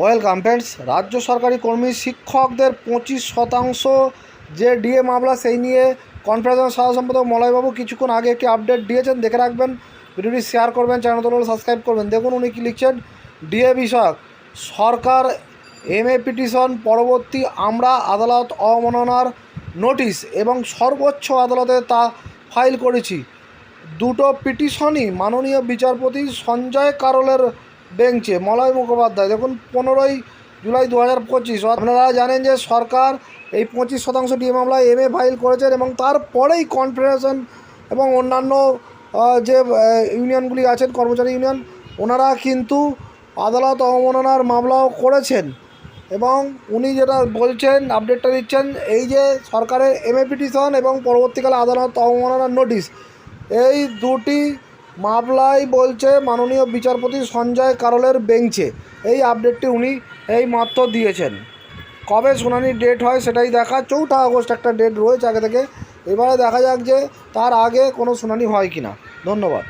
Welcome friends, রাজ্য সরকারি কর্মী শিক্ষকদের পঁচিশ শতাংশ যে ডিএ মামলা সেই নিয়ে কনফারেন্স সাহা সম্পাদক মলয়বাবু কিছুক্ষণ আগে একটি আপডেট দিয়েছেন, দেখে রাখবেন। ভিডিওটি শেয়ার করবেন, চ্যানেল তো সাবস্ক্রাইব করবেন। দেখুন উনি কী লিখছেন, ডিএ বিষয়ক, সরকার এম এ পিটিশন, পরবর্তী আমরা আদালত অবমাননার নোটিশ এবং সর্বোচ্চ আদালতে তা ফাইল করেছি। দুটো পিটিশনই মাননীয় বিচারপতি সঞ্জয় কারলের বেঞ্চে মলয় মুখোপাধ্যায়। দেখুন, পনেরোই জুলাই দু হাজার পঁচিশ, আপনারা জানেন যে সরকার এই পঁচিশ শতাংশ ডিএ মামলায় এম ফাইল করেছেন এবং তারপরেই কনফেডারেশন এবং অন্যান্য যে ইউনিয়নগুলি আছেন, কর্মচারী ইউনিয়ন, ওনারা কিন্তু আদালত অবমাননার মামলাও করেছেন এবং উনি যেটা বলছেন আপডেটটা দিচ্ছেন, এই যে সরকারের এমএ পিটিশন এবং পরবর্তীকালে আদালত অবমাননার নোটিশ এই দুটি মামলাই বলছে, মাননীয় বিচারপতি সঞ্জয় কারলের বেঞ্চে। এই আপডেটটি উনি এই মাত্র দিয়েছেন। কবে শুনানির ডেট হয় সেটাই দেখা, চৌঠা আগস্ট একটা ডেট রয়েছে আগে থেকে। এবারে দেখা যাক যে তার আগে কোনো শুনানি হয় কি না ধন্যবাদ।